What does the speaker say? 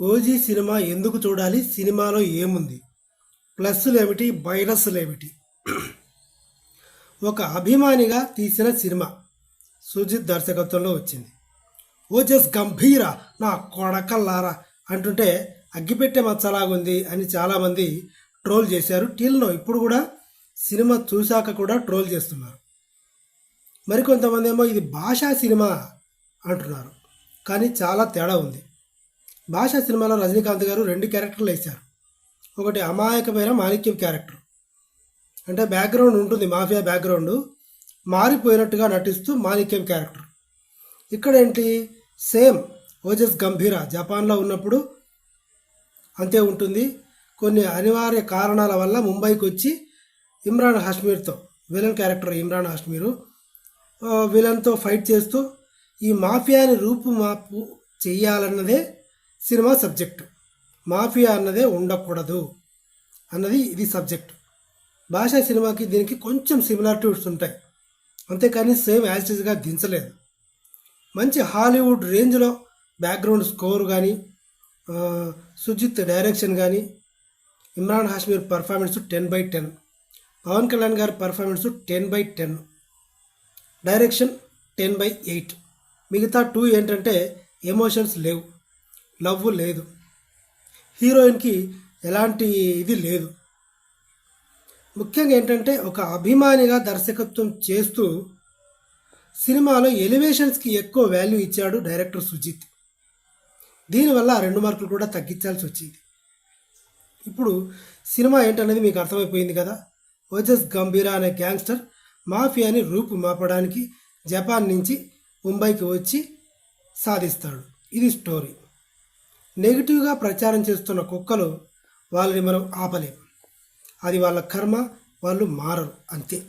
OG cinema ఎందుకు చూడాలి? సినిమాలో ఏముంది? ప్లస్లు ఏమిటి మైనస్లు ఏమిటి ఒక అభిమానిగా తీసిన సినిమా సుజిత్ దర్శకత్వంలో వచ్చింది. ఓజస్ గంభీర నా కొడకల్లారా అంటుంటే అగ్గిపెట్టె మచ్చలాగుంది అని చాలామంది ట్రోల్ చేశారు. టీల్లో ఇప్పుడు కూడా సినిమా చూశాక కూడా ట్రోల్ చేస్తున్నారు. మరికొంతమంది ఏమో ఇది భాషా సినిమా అంటున్నారు. కానీ చాలా తేడా ఉంది. భాష సినిమాలో రజనీకాంత్ గారు రెండు క్యారెక్టర్లు వేశారు. ఒకటి అమాయకమైన మాణిక్యం క్యారెక్టర్. అంటే బ్యాక్గ్రౌండ్ ఉంటుంది మాఫియా బ్యాక్గ్రౌండ్. మారిపోయినట్టుగా నటిస్తూ మాణిక్యం క్యారెక్టర్. ఇక్కడ ఏంటి? సేమ్ ఓజస్ గంభీర జపాన్లో ఉన్నప్పుడు అంతే ఉంటుంది. కొన్ని అనివార్య కారణాల వల్ల ముంబైకి వచ్చి ఇమ్రాన్ హాష్మీర్తో విలన్ క్యారెక్టర్ ఇమ్రాన్ హాష్మీరు విలన్తో ఫైట్ చేస్తూ ఈ మాఫియాని రూపుమాపు చేయాలన్నదే సినిమా సబ్జెక్టు. మాఫియా అన్నదే ఉండకూడదు అన్నది ఇది సబ్జెక్ట్. భాషా సినిమాకి దీనికి కొంచెం సిమిలారిటీస్ ఉంటాయి. అంతేకాని సేమ్ యాజిటీస్గా దించలేదు. మంచి హాలీవుడ్ రేంజ్లో బ్యాక్గ్రౌండ్ స్కోర్ కానీ సుజిత్ డైరెక్షన్ కానీ Imran హాష్మీర్ performance ten by ten Pawan Kalyan గారి performance ten by ten direction ten by eight మిగతా టూ ఏంటంటే ఎమోషన్స్ లేవు. లవ్ లేదు. హీరోయిన్కి ఎలాంటి ఇది లేదు. ముఖ్యంగా ఏంటంటే ఒక అభిమానిగా దర్శకత్వం చేస్తూ సినిమాలో ఎలివేషన్స్కి ఎక్కువ వాల్యూ ఇచ్చాడు డైరెక్టర్ సుజిత్. దీనివల్ల ఆ రెండు మార్కులు కూడా తగ్గించాల్సి వచ్చింది. ఇప్పుడు సినిమా ఏంటనేది మీకు అర్థమైపోయింది కదా? ఓజస్ గంభీరా అనే గ్యాంగ్స్టర్ మాఫియాని రూపు మాపడానికి జపాన్ నుంచి ముంబైకి వచ్చి సాధిస్తాడు. ఇది స్టోరీ. నెగిటివ్గా ప్రచారం చేస్తున్న కుక్కలు వాళ్ళని మనం ఆపలేం. అది వాళ్ళ కర్మ వాళ్ళు మారరు. అంతే.